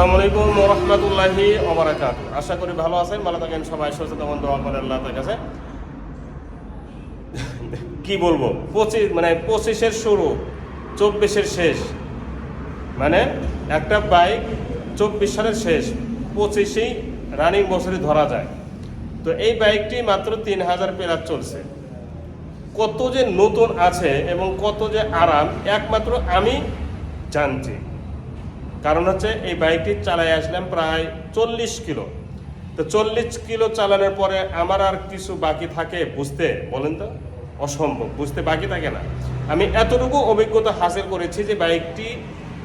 আসসালামু আলাইকুম রহমতুল্লাহি ওবরাকাত আশা করি ভালো আছেন, ভালো থাকেন, সবাই মন দোয়া করে আল্লাহ কাছে। কি বলব? পঁচিশ মানে পঁচিশের শুরু, চব্বিশের শেষ। মানে একটা বাইক চব্বিশ সালের শেষ, পঁচিশেই রানিং বছরে ধরা যায়। তো এই বাইকটি মাত্র তিন হাজার পেরাত চলছে। কত যে নতুন আছে এবং কত যে আরাম, একমাত্র আমি জানছি। কারণ হচ্ছে এই বাইকটি চালাই আসলাম প্রায় চল্লিশ কিলো। তো চল্লিশ কিলো চালানোর পরে আমার আর কিছু বাকি থাকে বুঝতে, বলেন তো? অসম্ভব, বুঝতে বাকি থাকে না। আমি এতটুকু অভিজ্ঞতা হাসিল করেছি যে বাইকটি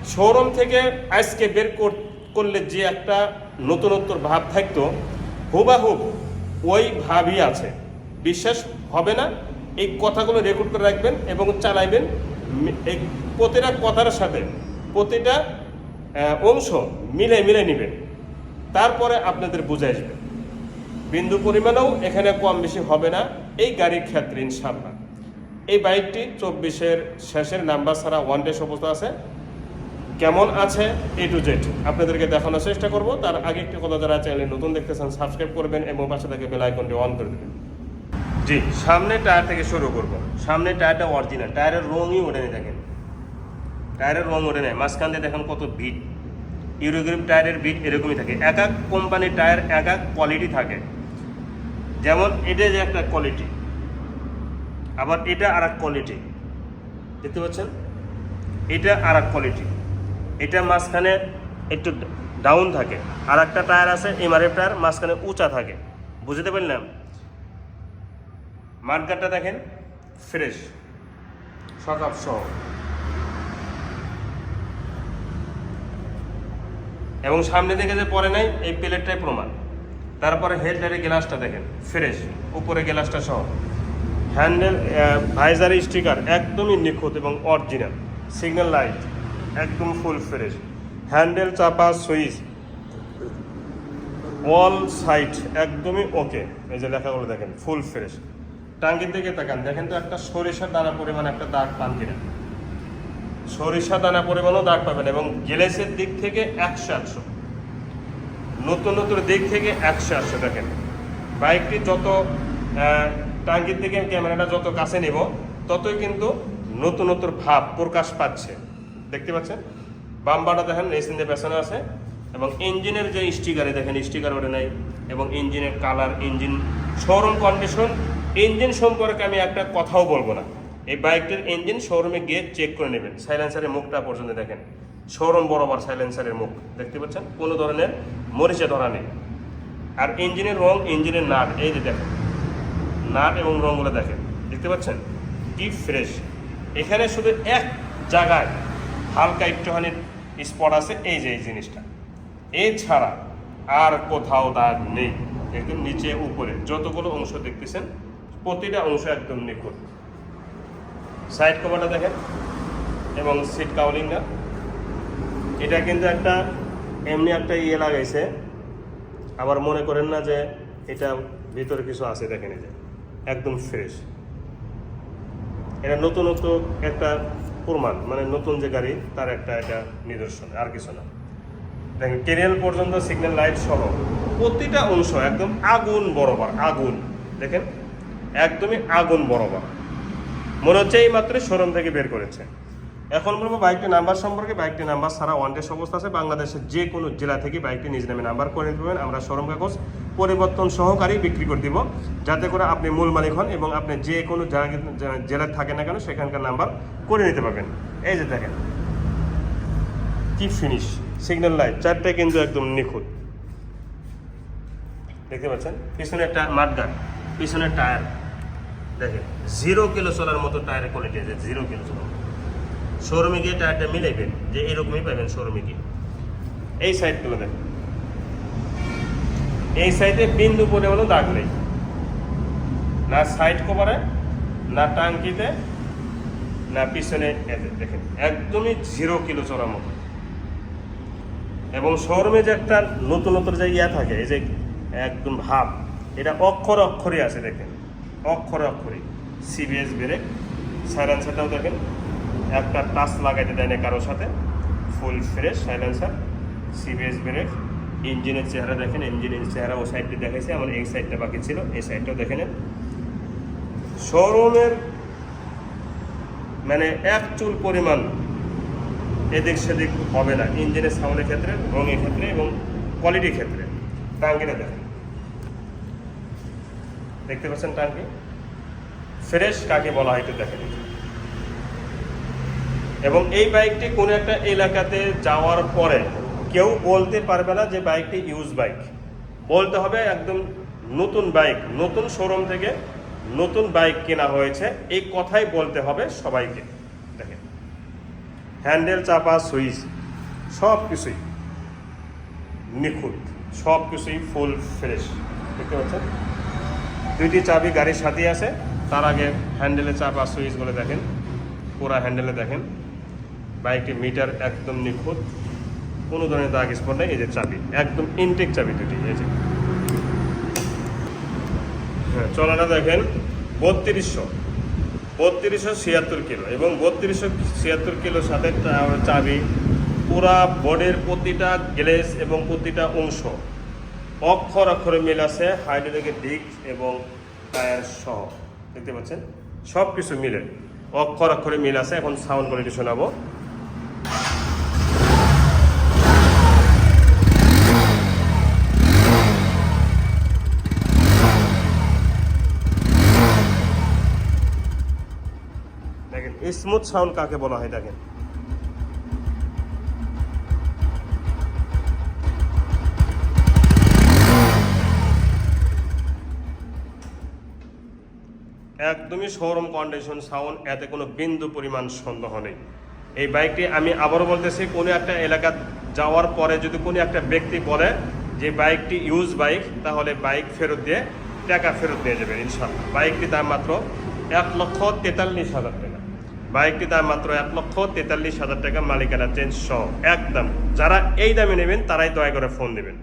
শোরুম থেকে আজকে বের কর- করলে যে একটা নতুনত্বর ভাব থাকতো হুবাহুব ওই ভাবই আছে। বিশ্বাস হবে না? এই কথাগুলো রেকর্ড করে রাখবেন এবং চালাইবেন। এই প্রতিটা কথার সাথে, প্রতিটা অংশ মিলে মিলে নেবেন। তারপরে আপনাদের বুঝে আসবে। বিন্দু পরিমাণেও এখানে কম বেশি হবে না। এই গাড়ির ক্ষেত্রে ইনশাল্লাহ এই বাইকটি চব্বিশের শেষের নাম্বার ছাড়া ওয়ান ডে অবস্থা আছে। কেমন আছে এ টু জেড আপনাদেরকে দেখানোর চেষ্টা করব। তার আগে একটি কথা যারা চ্যানেলে নতুন দেখতেছেন সাবস্ক্রাইব করবেন এবং পাশে থেকে বেল আইকনটি অন করে দেবেন। জি সামনে টায়ার থেকে শুরু করব। সামনে টায়ারটা অরিজিনাল টায়ারের রঙই ওঠেনি দেখেন। টায়ারের রং ওঠে নেয় মাঝখান দিয়ে দেখেন কত বিট ইউরোগ্রিপ টায়ারের বিট এরকমই থাকে। এক এক কোম্পানির টায়ার এক এক কোয়ালিটি থাকে। যেমন এটা যে একটা কোয়ালিটি আবার এটা আর এক কোয়ালিটি দেখতে পাচ্ছেন? এটা আর এক কোয়ালিটি এটা মাঝখানে একটু ডাউন থাকে। আর একটা টায়ার আছে এমআরএফ টায়ার মাঝখানে উঁচা থাকে। বুঝতে পারলাম মাঠগাটটা দেখেন ফ্রেশ সকাপ সহ এবং সামনে থেকে যে পরে নাই, এই প্লেটটাই প্রমাণ। তারপরে হেডলাইটের গ্লাসটা দেখেন ফ্রেশ উপরে গ্লাসটা সহ। হ্যান্ডেল ভাইজার স্টিকার একদমই নিখুঁত এবং অরিজিনাল সিগন্যাল লাইট একদম ফুল ফ্রেশ হ্যান্ডেল চাপা, সুইচ অল সাইড একদমই ওকে এই যে লেখাগুলো দেখেন ফুল ফ্রেশ টাঙ্গির দিকে তাকান, দেখেন তো একটা সরিষার দানা পরিমাণ একটা দাগ পান কিনা। সরিষা দানা পরিমাণও দাগ পাবেন এবং গ্যালেসের দিক থেকে একশো একশো নতুন নতুন দিক থেকে একশো একশো দেখেন। বাইকটি যত টাঙ্গির দিকে ক্যামেরাটা যত কাছে নেব, ততই কিন্তু নতুন নতুন ভাব প্রকাশ পাচ্ছে। দেখতে পাচ্ছেন? বাম্বাটা দেখেন রেসিন দিয়ে পেছনে আছে এবং ইঞ্জিনের যে স্টিকারে দেখেন, স্টিকার ওঠে নাই এবং ইঞ্জিনের colour, engine showroom condition, engine সম্পর্কে আমি একটা কথাও বলব না। এই বাইকটির ইঞ্জিন শোরুমে গিয়ে চেক করে নেবেন। সাইলেন্সারের মুখটা পর্যন্ত দেখেন। শোরুম বরাবর সাইলেন্সারের মুখ। দেখতে পাচ্ছেন? কোনো ধরনের মরিচে ধরা নেই। আর ইঞ্জিনের রং ইঞ্জিনের নাট। এই যে দেখেন। নাট এবং রঙগুলো দেখেন। দেখতে পাচ্ছেন? কি ফ্রেশ এখানে শুধু এক জায়গায় হালকা একটুখানি স্পট আছে। এই যে এই জিনিসটা। এছাড়া আর কোথাও দাগ নেই। একদম নিচে উপরে। যতগুলো অংশ দেখতেছেন, প্রতিটা অংশ একদম নিখুঁত। সাইড কভারটা দেখেন এবং সিট কাউলিংটা এটা কিন্তু একটা এমনি একটা ইয়ে লাগাইছে। আবার মনে করেন না যে এটা ভিতরে কিছু আছে দেখেন এই যে, একদম ফ্রেশ এটা নতুনত্ব একটা প্রমাণ মানে নতুন যে গাড়ি, তার একটা এটা নিদর্শন, আর কিছু না। দেখেন কেরিয়াল পর্যন্ত সিগন্যাল লাইট সহ প্রতিটা অংশ একদম আগুন বরাবর, আগুন। দেখেন, একদমই আগুন বরাবর। মনে হচ্ছে এই মাত্র শোরুম থেকে বের করেছে। এখন বলব বাইকটি নাম্বার সম্পর্কে, বাইকটি নাম্বার সারা ওয়ান ডেস অবস্থা আছে। বাংলাদেশের যে কোনো জেলা থেকে বাইকটি নিজ নামে নাম্বার করে নিতে পারবেন। আমরা শোরুম কাগজ পরিবর্তন সহকারী বিক্রি করে দিব। যাতে করে আপনি মূল মালিক হন এবং আপনি যে কোনো জেলায় থাকেন না কেন, সেখানকার নাম্বার করে নিতে পারবেন। এই যে দেখেন, কি ফিনিশ সিগন্যাল লাইট চারটায় কিন্তু একদম নিখুঁত। দেখতে পাচ্ছেন? পিছনে একটা মাঠগান পিছনের টায়ার। দেখেন জিরো কিলো চলার মতো টায়ারের কোয়ালিটি আছে জিরো কিলো চলার শোরুমে গিয়ে টায়ারটা মিলাইবেন, যে এরকমই পাবেন শোরুমে গিয়ে। এই সাইডগুলো দেখেন। এই সাইডে বিন্দু পরিমাণও দাগ নেই। না সাইড কভারে না টাঙ্কিতে, না পিছনে দেখেন, একদমই জিরো কিলো চলার মতো। এবং শোরুমে যে একটা নতুন নতুন যে ইয়া থাকে, এই যে একদম ভাব, এটা অক্ষর অক্ষরই আছে, দেখেন। অক্ষরে অক্ষরে সিবিএস ব্রেক সাইলেন্সারটাও দেখেন। একটা টাচ লাগাইতে দেয় না কারোর সাথে। Full fresh silencer CBS brake ইঞ্জিনের চেহারা দেখেন। ইঞ্জিনের চেহারা ও সাইডটি দেখাইছে। আমার এই সাইডটা বাকি ছিল, এই সাইডটাও দেখে নেন। শোরুমের মানে এক চুল পরিমাণ এদিক সেদিক হবে না। ইঞ্জিনের সাউন্ডের ক্ষেত্রে, রঙের ক্ষেত্রে এবং কোয়ালিটির ক্ষেত্রে। টাঙ্কিটা দেখেন। দেখতে পাচ্ছেন টাঙ্কি? ফ্রেশ কাকে বলা হয়, একটু দেখেন। এবং এই বাইকটি কোনো একটা এলাকাতে যাওয়ার পরে কেউ বলতে পারবে না যে বাইকটি ইউজ বাইক বলতে হবে একদম নতুন বাইক, নতুন শোরুম থেকে নতুন বাইক কেনা হয়েছে। এই কথাই বলতে হবে সবাইকে। দেখেন। হ্যান্ডেল চাপা, সুইচ, সব কিছুই নিখুঁত, সব কিছুই ফুল ফ্রেশ দেখতে পাচ্ছেন? দুইটি চাবি গাড়ির সাথে আছে। তার আগে হ্যান্ডেলে চাপা সুইচগুলো দেখেন। পুরা হ্যান্ডেলে দেখেন। বাইকটি মিটার একদম নিখুঁত। কোনো ধরনের দাগ স্পট নেই। এই যে চাবি, একদম ইনটেক চাবি দুটি, এই যে। হ্যাঁ চলাটা দেখেন বত্রিশশো। বত্রিশশো ছিয়াত্তর কিলো এবং বত্রিশশো ছিয়াত্তর কিলোর সাথে চাবি পুরা বডির প্রতিটা গ্লেস এবং প্রতিটা অংশ অক্ষর অক্ষরে মিল আছে হাইড্রোলিকের ডিক এবং টায়ার সহ। দেখতে পাচ্ছেন? সব কিছু মিলে অক্ষর অক্ষরে মিল আছে। এখন সাউন্ড কোয়ালিটি শোনাবো। দেখেন স্মুথ সাউন্ড কাকে বলা হয়? দেখেন। একদমই শোরুম কন্ডিশন সাউন্ড এতে কোনো বিন্দু পরিমাণ সন্দেহ নেই। এই বাইকটি আমি আবারও বলতেছি, কোনো একটা এলাকা যাওয়ার পরে যদি কোনো একটা ব্যক্তি বলে যে বাইকটি ইউজ বাইক তাহলে বাইক ফেরত দিয়ে টাকা ফেরত দিয়ে যাবেন ইনশাল্লাহ বাইকটি দাম মাত্র এক লক্ষ তেতাল্লিশ হাজার টাকা। বাইকটি দাম মাত্র এক লক্ষ তেতাল্লিশ হাজার টাকা, মালিকানা চেঞ্জ সহ। একদম, যারা এই দামে নেবেন, তারাই দয়া করে ফোন দেবেন।